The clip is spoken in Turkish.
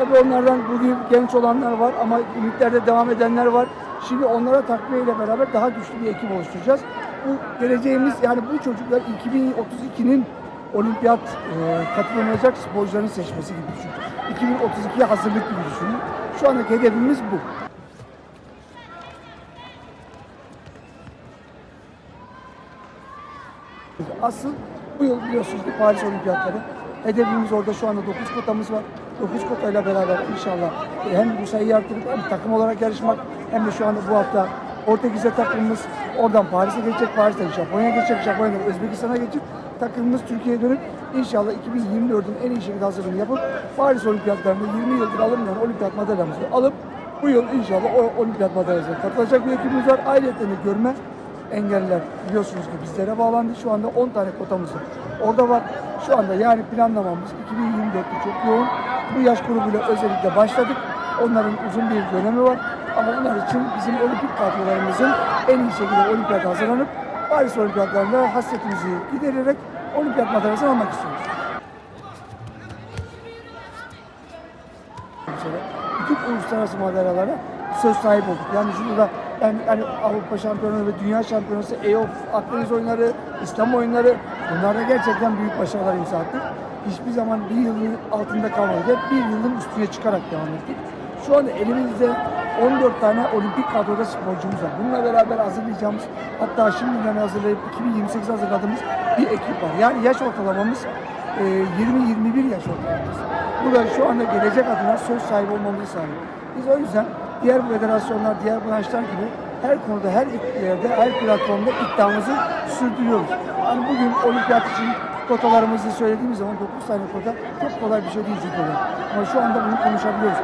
Tabii onlardan bugün genç olanlar var ama ümitlerde devam edenler var. Şimdi onlara takviye ile beraber daha güçlü bir ekip oluşturacağız. Bu geleceğimiz yani bu çocuklar 2032'nin olimpiyat e, katılmayacak sporcuların seçmesi gibi düşünün. 2032'ye hazırlık gibi düşünün. Şu andaki hedefimiz bu. Asıl bu yıl biliyorsunuz ki Paris Olimpiyatları. Hedefimiz orada şu anda 9 kotamız var. 9 kotayla beraber inşallah. Hem bu sayıyı artırıp hem takım olarak yarışmak hem de şu anda bu hafta Portekiz'e takımımız oradan Paris'e geçecek, Paris'ten Japonya'ya geçecek, Japonya'dan Özbekistan'a geçip takımımız Türkiye'ye dönüp inşallah 2024'ün en iyi şekilde hazırlığını yapıp Paris Olimpiyatlarında 20 yıldır alınmayan olimpiyat madalyamızı alıp bu yıl inşallah o olimpiyat madalyasına katılacak bir ekibimiz var. Ayrıca görme engeller biliyorsunuz ki bizlere bağlandı. Şu anda 10 tane kotamız var. Orada var. Şu anda yani planlamamız 2024'te çok yoğun. Bu yaş grubuyla özellikle başladık. Onların uzun bir dönemi var. Ama bunlar için bizim olimpik kadrolarımızın en iyi şekilde olimpiyata hazırlanıp Paris Olimpiyatlarında hasretimizi gidererek olimpiyat madalyasını almak istiyoruz. bütün uluslararası madalyalara söz sahibi olduk. Yani şurada yani, yani Avrupa Şampiyonası ve Dünya Şampiyonası, EOF, Akdeniz oyunları, İslam oyunları bunlarda gerçekten büyük başarılar imza attık. Hiçbir zaman bir yılın altında kalmadık. Hep bir yılın üstüne çıkarak devam ettik. Şu anda elimizde 14 tane olimpik kadroda sporcumuz var. Bununla beraber hazırlayacağımız hatta şimdiden hazırlayıp 2028 hazırladığımız bir ekip var. Yani yaş ortalamamız e, 20-21 yaş ortalamamız. Bu da şu anda gelecek adına söz sahibi olmamızı sağlıyor. Biz o yüzden diğer federasyonlar, diğer branşlar gibi her konuda, her yerde, her platformda iddiamızı sürdürüyoruz. Yani bugün olimpiyat için kotalarımızı söylediğimiz zaman 9 tane kota çok kolay bir şey değil judoda. Ama şu anda bunu konuşabiliyoruz.